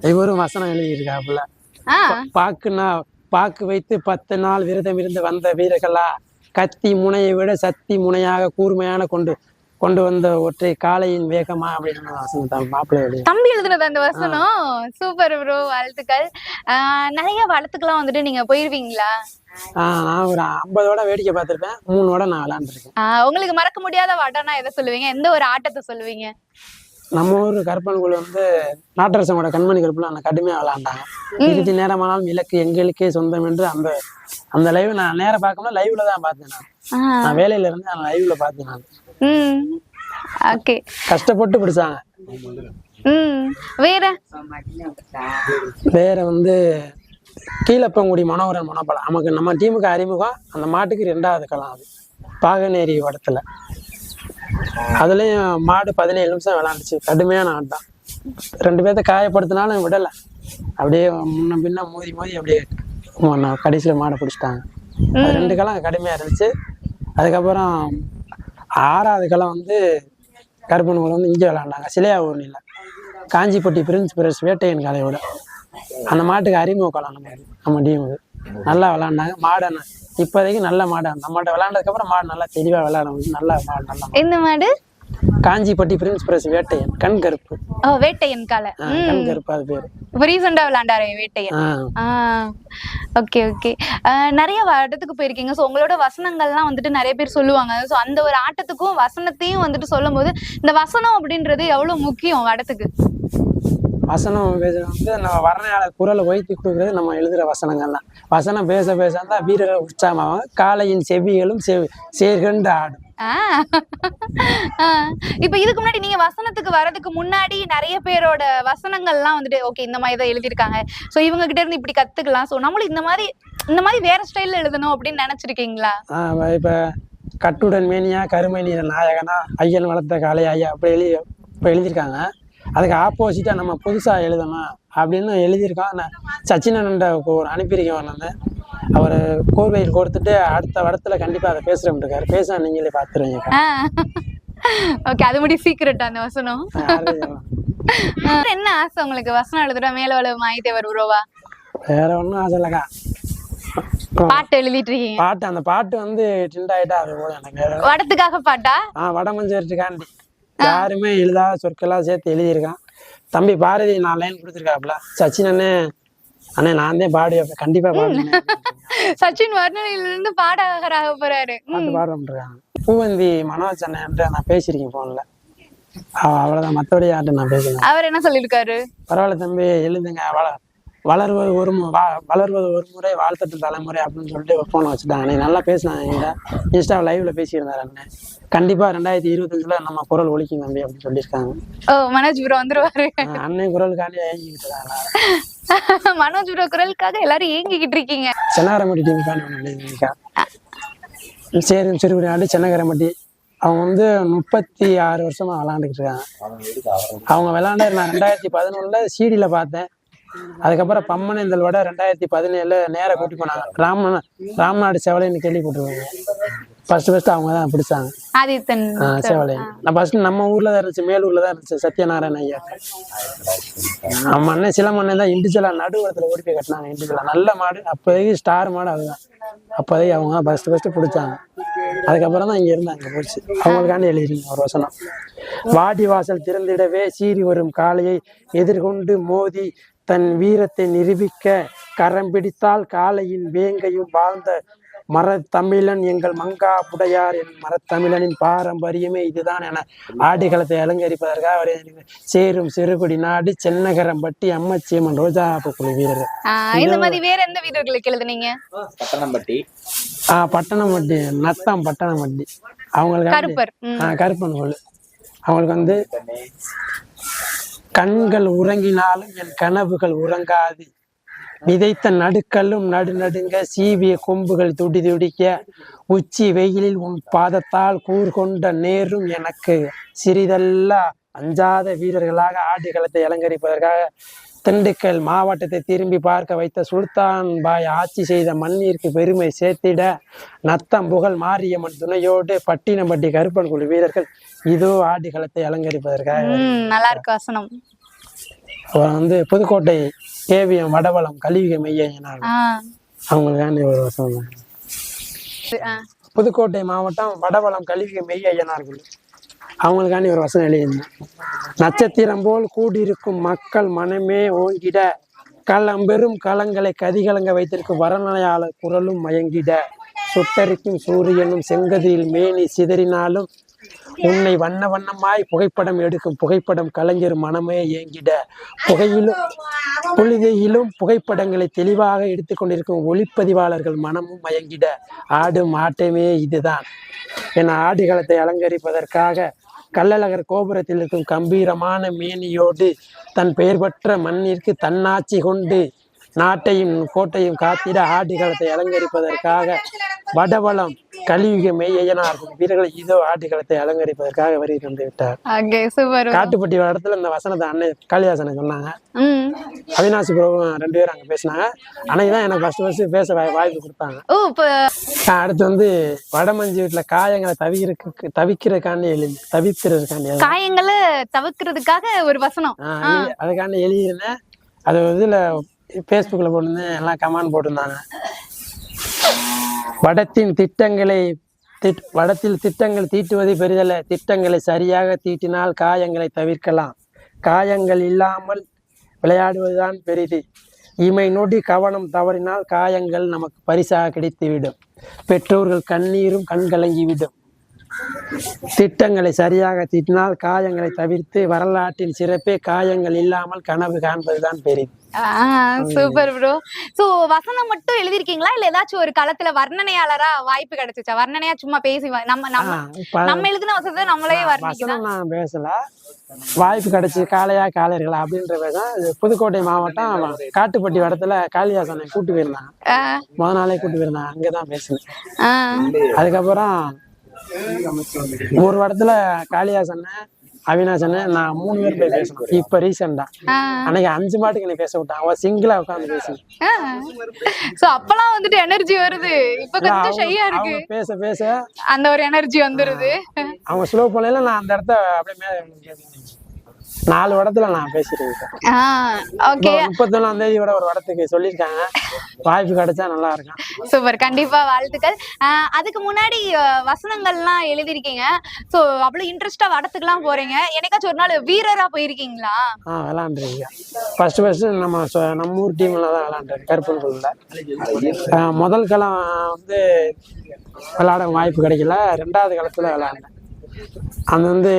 இவரும் வசனம் எழுதியிருக்காப்புல. ஆ, பாக்குனா பாக்கு வைத்து பத்து நாள் விரதம் இருந்து வந்த வீரர்களா? கத்தி முனையை விட சக்தி முனையாக கூர்மையான கொண்டு கொண்டு வந்த ஒற்றை காளையின் வேகமா அப்படின்னு வசனத்தை மாப்பிள்ளை தம்பி எழுதுனது அந்த வசனம்? சூப்பர் ப்ரோ வாழ்த்துக்கள். நிறைய வடத்துக்கெல்லாம் வந்துட்டு நீங்க போயிருவீங்களா? நான் ஒரு ஐம்பதோட வேடிக்கை பார்த்திருப்பேன் மூணோட நான் விளையாண்டுருக்கேன் உங்களுக்கு மறக்க முடியாத வடம்னா எதை சொல்லுவீங்க? எந்த ஒரு ஆட்டத்தை சொல்லுவீங்க? நம்ம ஊர் கருப்பன்குழு வந்து நாட்டரசனோட கண்மணி கருப்புல நான் கடுமையா விளையாண்டாங்க இறுதி நேரமானாலும் இலக்கு எங்களுக்கே சொந்தம் என்று அந்த அந்த லைவ் நான் நேரா பார்க்கணும் லைவ்ல தான் பார்த்தேன் நான். நான் வேலையில இருந்து நான் லைவ்ல பார்த்தேன் நான். ம் ஓகே. கஷ்டப்பட்டு பிடிச்சாங்க ம் வேற? வேற வந்து கீழப்பங்குடி மனோகரன் மனோபலம் நமக்கு நம்ம டீமுக்கு அறிமுகம் அந்த மாட்டுக்கு ரெண்டாவது களம் அது. பாகனேரி வடத்துல. அதுலயும் மாடு பதினேழு நிமிஷம் விளாண்டுச்சு. கடுமையான ஆட்டம். ரெண்டு பேர்த்த காயப்படுத்தினாலும் விடலை. அப்படியே முன்ன பின்ன மோதி மோதி அப்படியே கடைசியில மாடை பிடிச்சிட்டாங்க. ரெண்டு களம் கடுமையா இருந்துச்சு. அதுக்கப்புறம் ஆறாவது வந்து கருப்பன் வந்து இங்கே விளாண்டாங்க சிலையா ஊர்னில காஞ்சிப்பட்டி பிரின்ஸ் பிரஸ் வேட்டையன் கலையோட. அந்த மாட்டுக்கு அறிமுக நம்ம நம்ம டீமுக்கு நல்லா விளாண்டாங்க. மாடு இப்போதைக்கு நல்ல மாடு. அந்த மாட்டை விளாண்டதுக்கப்புறம் மாடு நல்லா தெளிவாக விளாட நல்லா மாடு நல்லா இந்த மாடு? காஞ்சிப்பட்டி பிரின்ஸ் பிரஸ் வேட்டையன் கண் கருப்பு ஓ வேட்டையன் கால. கண் கருப்பு அது பேர். இப்ப ரீசெண்டா விளையாண்டாரே வேட்டையன். Okay okay. நிறைய இடத்துக்கு போயிருக்கீங்க. ஸோ உங்களோட வசனங்கள்லாம் வந்துட்டு நிறைய பேர் சொல்லுவாங்க. ஸோ அந்த ஒரு ஆட்டத்துக்கும் வசனத்தையும் வந்துட்டு சொல்லும்போது இந்த வசனம் அப்படின்றது எவ்வளவு முக்கியம் வடத்துக்கு? வசனம் பேச வந்து நம்ம வர்ணையாளர் குரலை உயர்த்தி கொடுக்குறது நம்ம எழுதுகிற வசனங்கள் தான் வசனம் பேச பேச தான் வீரர்கள் உற்சாகமாகும் காலையின் செவிகளும் செவி சேர்கண்டு ஆடும். இப்ப இதுக்கு முன்னாடி நீங்க வசனத்துக்கு வர்றதுக்கு முன்னாடி நிறைய பேரோட வசனங்கள்லாம் வந்துட்டு ஓகே இந்த மாதிரி தான் எழுதியிருக்காங்க. ஸோ இவங்க கிட்ட இருந்து இப்படி கத்துக்கலாம். ஸோ நம்மளும் இந்த மாதிரி இந்த மாதிரி வேற ஸ்டைல்ல எழுதணும் அப்படின்னு நினைச்சிருக்கீங்களா? இப்ப கட்டுடன் மேனியா கருமணி நாயகனா ஐயன் வளர்த்த காளை ஐயா அப்படி எழுதி இப்போ எழுதியிருக்காங்க. அதுக்கு ஆப்போசிட்டா நம்ம புதுசா எழுதணும் அப்படின்னு எழுதியிருக்கோம் நான் சச்சினன்ட ஒரு அனுப்பியிருக்கேன் நான் அவர் கோர்வையில் கொடுத்துட்டு அடுத்த வடத்துல கண்டிப்பா அதை பேசுறேன் இருக்காரு. பேச நீங்களே பார்த்துருவீங்க ஓகே அது முடி சீக்கிரட் அந்த வசனம்? என்ன ஆசை உங்களுக்கு? வசனம் எழுதுற மேல வளவு மாயித்தேவர் உருவா? வேற ஒன்றும் ஆசை இல்லைக்கா. பாட்டு எழுதிட்டு இருக்கீங்க. பாட்டு அந்த பாட்டு வந்து ட்ரெண்ட் ஆயிட்டா அது போல எனக்கு. வடத்துக்காக பாட்டா? ஆ வடமஞ்சரிட்டுக்காண்டி யாருமே எழுதாத சொற்களாக சேர்த்து எழுதியிருக்கான். தம்பி பாரதி நான் லைன் கொடுத்துருக்காப்புல. சச்சின் அண்ணே அண்ணே நான் தான் பாடி கண்டிப்பா பாடுறேன் சச்சின் வர்ணனையில இருந்து பாடகராக போறாரு. பாடுறேன் பூவந்தி மனோஜ் அண்ணன் நான் பேசியிருக்கேன் ஃபோனில் அவ்வளோதான் மற்றபடி யார்கிட்ட நான் பேசுகிறேன் அவர் என்ன சொல்லியிருக்காரு? பரவாயில்ல தம்பி எழுதுங்க வளர்வது ஒரு வளர்வது ஒரு முறை வாழ்த்தட்டு தலைமுறை அப்படின்னு சொல்லிட்டு ஃபோனை வச்சுட்டாங்க. நீ நல்லா பேசினாங்க என்கிட்ட. இன்ஸ்டா லைவ்ல பேசியிருந்தாரு அண்ணன் கண்டிப்பா ரெண்டாயிரத்தி இருபத்தஞ்சுல நம்ம குரல் ஒழிக்கும் தம்பி அப்படின்னு சொல்லியிருக்காங்க. ஓ மனோஜ் ப்ரோ வந்துருவாரு. அண்ணன் குரலுக்காண்டி ஏங்கிக்கிட்டு இருக்காங்க மனோஜ் ப்ரோ குரலுக்காக எல்லாரும் ஏங்கிக்கிட்டு இருக்கீங்க. ஒன்று எழுதியிருக்கா சரி சிறுகுடி ஆண்டு சென்னகரம்பட்டி. அவங்க வந்து முப்பத்தி ஆறு வருஷமா விளாண்டுக்கிட்டு இருக்காங்க அவங்க விளாண்ட நான் ரெண்டாயிரத்தி பதினொன்னுல சிடியில் பார்த்தேன். அதுக்கப்புறம் பம்மனேந்தல் விட ரெண்டாயிரத்தி பதினேழுல நேரா கூட்டி போனாங்க. ராம ராம்நாடு செவலைன்னு கேள்விப்பட்டிருவாங்க ஃபர்ஸ்ட் ஃபர்ஸ்ட் அவங்க தான் பிடிச்சாங்க. ஆதித்தன் ஆ, செவலை நான் ஃபர்ஸ்ட் நம்ம ஊர்ல தான் இருந்துச்சு மேலூர்ல தான் இருந்துச்சு சத்யநாராயண ஐயா. நம்ம அண்ணன் சில மண்ணன் தான் இண்டிஜுவலா நடுவரத்துல ஓடி போய் கட்டினாங்க இண்டிஜுவலா நல்ல மாடு அப்போதைக்கு ஸ்டார் மாடு அதுதான் அப்போதைக்கு அவங்க தான் ஃபர்ஸ்ட் ஃபர்ஸ்ட் பிடிச்சாங்க. அதுக்கப்புறம் தான் இங்க இருந்து அங்க போச்சு. அவங்களுக்காண்டி எழுதிருங்க ஒரு வசனம். வாடி வாசல் திறந்திடவே சீறி வரும் காளையை எதிர்கொண்டு மோதி தன் வீரத்தை நிரூபிக்க கரம் பிடித்தால் காளையின் வேங்கையும் வாழ்ந்த மரத்தமிழன் எங்கள் மங்கா புடையார் என் மரத்தமிழனின் பாரம்பரியமே இதுதான் என ஆடுகளத்தை அலங்கரிப்பதற்காக அவர் சேரும் சிறுகுடி நாடு சென்னகரம்பட்டி அம்மச்சேமன் ரோஜாப்பு குழு வீரர். ஆஹ் இந்த மாதிரி வேற எந்த வீரர்களுக்கு எழுதுனீங்க? பட்டணம்பட்டி. ஆஹ் பட்டணம்பட்டி நத்தம் பட்டணம்பட்டி. அவங்களுக்கு கருப்பன் குழு அவங்களுக்கு வந்து கண்கள் உறங்கினாலும் என் கனவுகள் உறங்காது. விதைத்த நடுக்கல்லும் நடு நடுங்க சீவிய கொம்புகள் துடி துடிக்க உச்சி வெயிலில் உன் பாதத்தால் கூர்கொண்ட நேரும் எனக்கு சிறிதல்ல அஞ்சாத வீரர்களாக ஆடுகளத்தை அலங்கரிப்பதற்காக திண்டுக்கல் மாவட்டத்தை திரும்பி பார்க்க வைத்த சுல்தான் பாய் ஆட்சி செய்த மண்ணிற்கு பெருமை சேர்த்திட நத்தம் புகழ் மாரியம்மன் துணையோடு பட்டினம்பட்டி கருப்பன் குழு வீரர்கள் இதோ ஆடுகளத்தை அலங்கரிப்பதற்காக ம் நல்லா இருக்கு வசனம் வந்து புதுக்கோட்டை கேவியம் வடவளம் கலியுக அவங்களுக்காண்டி ஒரு வசனம். புதுக்கோட்டை மாவட்டம் வடவளம் கலியுக மெய்யனார்கள் அவங்களுக்காண்டி ஒரு வசனம் எழுதியிருந்தேன். நட்சத்திரம் போல் கூடியிருக்கும் மக்கள் மனமே ஓங்கிட களம்பெரும் களங்களை கதிகலங்க வைத்திருக்கும் வரநிலையாளர் குரலும் மயங்கிட. சுட்டரிக்கும் சூரியனும் செங்கதியில் மேனி சிதறினாலும் உன்னை வண்ண வண்ணமாய் புகைப்படம் எடுக்கும் புகைப்படம் கலைஞர் மனமே ஏங்கிட. புகையிலும் புழுதியிலும் புகைப்படங்களை தெளிவாக எடுத்துக்கொண்டிருக்கும் ஒளிப்பதிவாளர்கள் மனமும் மயங்கிட. ஆடும் ஆட்டமே இதுதான். என ஆடுகளத்தை அலங்கரிப்பதற்காக கள்ளழகர் கோபுரத்தில் இருக்கும் கம்பீரமான மேனியோடு தன் பெயர் பெற்ற மண்ணிற்கு தன்னாட்சி கொண்டு நாட்டையும் கோட்டையும் காத்திட ஆடுகளத்தை அலங்கரிப்பதற்காக வடவளம் கலியுக மெய்யனார் வீரர்கள் இதோ ஆடுகளத்தை அலங்கரிப்பதற்காக வருகை தந்து விட்டார். காட்டுப்பட்டி இடத்துல இந்த வசனத்தை அன்னை காளிதாசனை சொன்னாங்க. அவினாசி பிரபு ரெண்டு பேரும் அங்கே பேசினாங்க. அன்னைக்கு தான் எனக்கு ஃபர்ஸ்ட் ஃபர்ஸ்ட் பேச வாய்- வாய்ப்பு கொடுத்தாங்க. அடுத்து வந்து வடமஞ்சி வீட்டில் காயங்களை தவிக்கிறதுக்கு தவிக்கிறதுக்காண்டி எழுதி தவிக்கிறதுக்காண்டி காயங்களை தவிர்க்கிறதுக்காக ஒரு வசனம். அதுக்காண்டி எழுதியிருந்தேன். அது இதில் ஃபேஸ்புக்கில் போட்டிருந்தேன். எல்லாம் கமெண்ட் போட்டிருந்தாங்க. வடத்தின் திட்டங்களை வடத்தில் திட்டங்கள் தீட்டுவது பெரிதல்ல திட்டங்களை சரியாக தீட்டினால் காயங்களை தவிர்க்கலாம். காயங்கள் இல்லாமல் விளையாடுவதுதான் பெரிது. இமை நொடி கவனம் தவறினால் காயங்கள் நமக்கு பரிசாக கிடைத்துவிடும். பெற்றோர்கள் கண்ணீரும் கண்கலங்கிவிடும். திட்டங்களை சரியாக தீட்டினால் காயங்களை தவிர்த்து வரலாற்றின் சிறப்பே காயங்கள் இல்லாமல் கனவு காண்பதுதான் பெரிது. சூப்பர் ப்ரோ சோ வசனம் மட்டும் எழுதிருக்கீங்களா இல்ல ஏதாச்சும் ஒரு களத்துல வர்ணனையாளரா வாய்ப்பு கிடைச்சுச்சா? வர்ணனையா சும்மா பேசி நம்ம நம்ம நம்ம எழுதின வசனத்தை நம்மளே வர்ணிக்கலாம். நான் பேசல. வாய்ப்பு கிடைச்சி காளையா காளையர்களா அப்படின்ற பேச புதுக்கோட்டை மாவட்டம் காட்டுப்பட்டி இடத்துல காளிதாசனை கூட்டு போயிருந்தாங்க. முத நாளே கூட்டு போயிருந்தாங்க. அங்கதான் பேசினேன். அதுக்கப்புறம் ஒரு இடத்துல காளிதாசன் அவினாசன் நான் மூணு பேர் போய் பேசணும் இப்ப ரீசெண்டா. அன்னைக்கு அஞ்சு மாட்டுக்கு என்னை பேச விட்டாங்க அவன் சிங்கிளா உட்காந்து பேசணும். சோ அப்பலாம் வந்துட்டு எனர்ஜி வருது. இப்ப கொஞ்சம் ஷையா இருக்கு. பேச பேச அந்த ஒரு எனர்ஜி வந்துருது. அவங்க ஸ்லோ பண்ணல நான் அந்த இடத்த அப்படியே மேல நாலு இடத்துல நான் பேசிருக்கேன் ஓகே. முப்பத்தொன்னாம் தேதியோட ஒரு இடத்துக்கு சொல்லியிருக்காங்க. வாய்ப்பு கிடைச்சா நல்லா இருக்கும். சூப்பர். கண்டிப்பா வாழ்த்துக்கள். அதுக்கு முன்னாடி வசனங்கள்லாம் எழுதிருக்கீங்க சோ அவ்வளவு இன்ட்ரெஸ்டா வடத்துக்குலாம் போறீங்க. என்னைக்காச்சும் ஒரு நாள் வீரரா போயிருக்கீங்களா? ஆ விளாண்டுருக்கேன். ஃபர்ஸ்ட் ஃபர்ஸ்ட் நம்ம நம்ம ஊர் டீம்ல தான் விளாண்டுருக்கேன். கருப்பன்குள்ள முதல் களம் வந்து விளாட வாய்ப்பு கிடைக்கல. ரெண்டாவது களத்துல விளாண்டேன். அது வந்து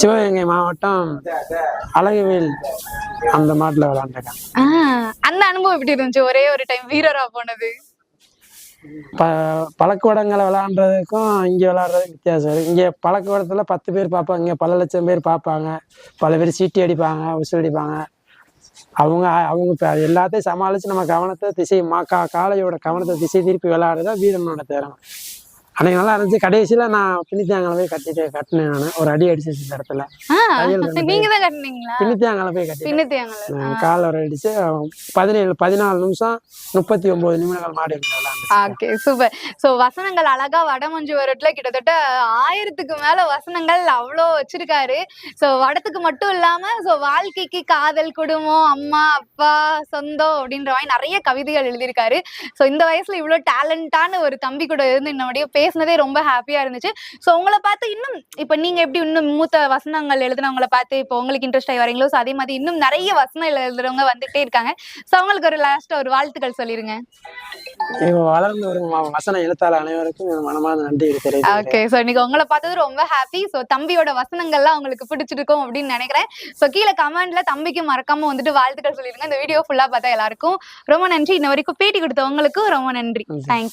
சிவகங்கை மாவட்டம் அழகுவேல் அந்த மாட்டில் விளாண்டுருக்கேன். அந்த அனுபவம் எப்படி இருந்துச்சு? ஒரே ஒரு டைம் வீரரா போனது. ப பழக்கவடங்களை விளாண்டுறதுக்கும் இங்கே விளாட்றதுக்கும் வித்தியாசம் இருக்கு. இங்கே பழக்கவடத்தில் பத்து பேர் பார்ப்பாங்க இங்கே பல லட்சம் பேர் பார்ப்பாங்க. பல பேர் சீட்டி அடிப்பாங்க உசு அடிப்பாங்க. அவங்க அவங்க எல்லாத்தையும் சமாளித்து நம்ம கவனத்தை திசை மா கா காளையோட கவனத்தை திசை திருப்பி விளையாடுறதா வீரனோட திறமை. அன்னைக்கு நல்லா இருந்துச்சு. கடைசியில் நான் பின்னித்தியாங்களை போய் கட்டிட்டு கட்டினேன் நான். ஒரு அடி அடிச்சு இந்த இடத்துல. நீங்க தான் கட்டினீங்களா? பின்னித்தியாங்களை போய் பின்னத்தியாங்களா காலில் ஒரு அடிச்சு பதினேழு பதினாலு நிமிஷம் முப்பத்தி ஒன்பது நிமிடங்கள் மாடி ஓகே சூப்பர். சோ வசனங்கள் அழகா வடமஞ்சு வரட்டுல கிட்டத்தட்ட ஆயிரத்துக்கு மேல வசனங்கள் அவ்வளோ வச்சிருக்காரு. சோ வடத்துக்கு மட்டும் இல்லாம சோ வாழ்க்கைக்கு காதல் குடும்பம் அம்மா அப்பா சொந்தம் அப்படின்ற மாதிரி நிறைய கவிதைகள் எழுதியிருக்காரு. சோ இந்த வயசுல இவ்வளவு டேலண்டான ஒரு தம்பி கூட இருந்து இன்னும் பேசினதே ரொம்ப ஹாப்பியா இருந்துச்சு. சோ உங்களை பார்த்து இன்னும் இப்ப நீங்க எப்படி இன்னும் மூத்த வசனங்கள் எழுதுனவங்களை பார்த்து இப்போ உங்களுக்கு இன்ட்ரெஸ்ட் ஆகி வரீங்களோ சோ அதே மாதிரி இன்னும் நிறைய வசனம் எழுதுறவங்க வந்துட்டே இருக்காங்க. சோ அவங்களுக்கு ஒரு லாஸ்டா ஒரு வாழ்த்துக்கள் சொல்லிருங்க. வளர்ந்து வ- வசன எழுத்தாளர் அனைவருக்கும் மனமார்ந்த நன்றி தெரிவித்து ஓகே சோ இன்னைக்கு உங்களை பார்த்தது ரொம்ப ஹாப்பி சோ தம்பியோட வசனங்கள்லாம் உங்களுக்கு பிடிச்சிருக்கும் அப்படின்னு நினைக்கிறேன். சோ கீழே கமெண்ட்ல தம்பிக்கு மறக்காம வந்துட்டு வாழ்த்துக்கள் சொல்லிருங்க. இந்த வீடியோ ஃபுல்லா பார்த்தா எல்லாருக்கும் ரொம்ப நன்றி. இன்ன வரைக்கும் பேட்டி கொடுத்தவங்களுக்கும் ரொம்ப நன்றி. தேங்க்யூ